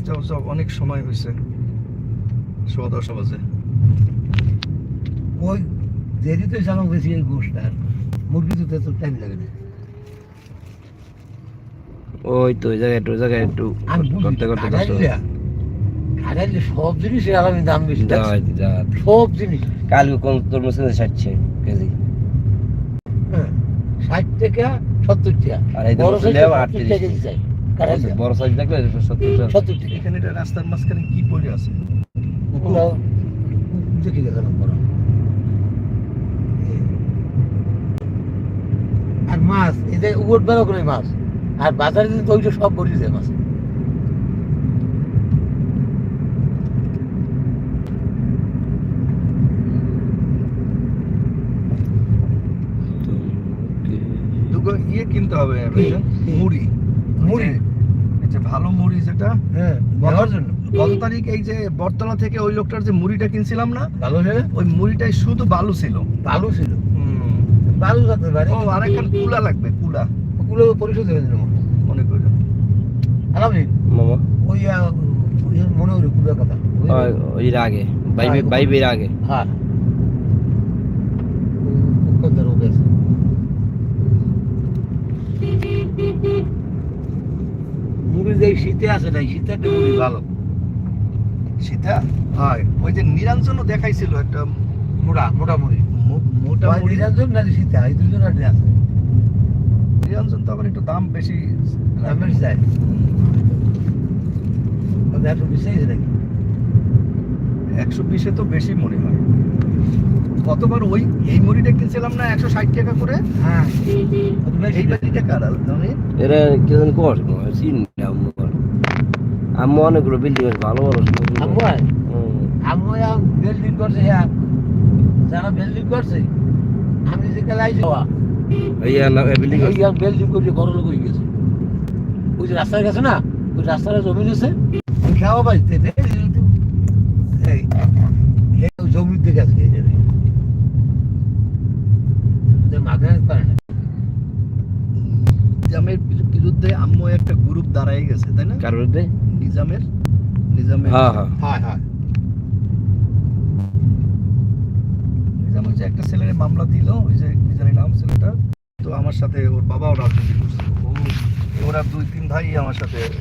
এটা হচ্ছে অনেক সময় হয়েছে সোয়া দশটা বাজে। ওই দেরিতে চালাও বেশি এই গোষ্ঠটার মুরগি তো তো টাইম লাগে না। ওই তো ওই জায়গায় একটু ওই জায়গায় একটু করতে করতে কষ্ট সব জিনিসের আলাদা দাম বেশি। সব জিনিস। কালকে কোন তরমুজ কিনছে? ষাটছে কেজি। হ্যাঁ ষাট টাকা সত্তর টাকা। আর এই বড় তরমুজ সাইজ নিলেও সত্তর 38 টাকা কেজি। চাই। ঘাটাইলে বড় সাইজ দেখলে সত্তর টাকা। এখানে এটা রাস্তার মাঝখানে কি পড়ে আছে? বড় আর মাছ এদের উবট বেড়া করে মাছ। আর বাজারে দিন তো সব বড়ি যায় মাছ। ইয়ে কিনতে হবে মুড়ি? ভালো মুড়ি যেটা হ্যাঁ নেওয়ার জন্য। গত তারিখ এই যে বটতলা থেকে ওই লোকটার যে মুড়িটা কিনছিলাম না ভালো ওই মুড়িটাই শুধু বালু ছিল। ভালো ছিল? ভালো থাকতে পারে ও আরেকখান কুলা লাগবে কুলা। ওগুলো পরিশোধ হয়ে দিল মনে করি আলামিন মামা। ওই মনে হলো কুড়ার কথা। ওই- ওই আগে বাইবে বাইবের আগে। হ্যাঁ উৎকন্দার ও গেছে মুড়ি যে শীতে আছে না শীতে একটা মুড়ি ভালো। সীতা হয়। ওই যে নিরঞ্জনও দেখাইছিল একটা মোটা মোটা মুড়ি। মোটা হয় নিরঞ্জন না শীতে? এই দুজন আছে। নিরঞ্জন তখন একটু দাম বেশি রামেশ যায়। একশো বিশ নাকি একশো বিশে তো বেশি মনে হয়। কতবার ওই এই মুড়িটা কিনছিলাম না একশো ষাট টাকা করে? হ্যাঁ। এই বাড়িটা কার এরা কেজন কর চিন। না আম্মু অনেকগুলো বিল্ডিং আছে ভালো ভালো আম্মু আম্মু বিল্ডিং করছে হ্যাঁ। যারা বিল্ডিং করছে আমি যে কালাই যাওয়া এই বিল্ডিং ওই বিল্ডিং করে বড় লোক হয়ে গেছে। ওই যে না ওই জমি আছে খাওয়া এই জমির দিকে আছে মাগনা পারে না। নিজামের বিরুদ্ধে আম্মু একটা গ্রুপ দাঁড়াই গেছে তাই না? কার বিরুদ্ধে? নিজামের নিজামের হ্যাঁ হ্যাঁ। হয় নিজাম ওই যে একটা ছেলের মামলা দিল ওই যে কি জানি নাম ছেলেটা তো আমার সাথে ওর বাবাও রাজনীতি করছে। ও ওরা দুই তিন ভাই আমার সাথে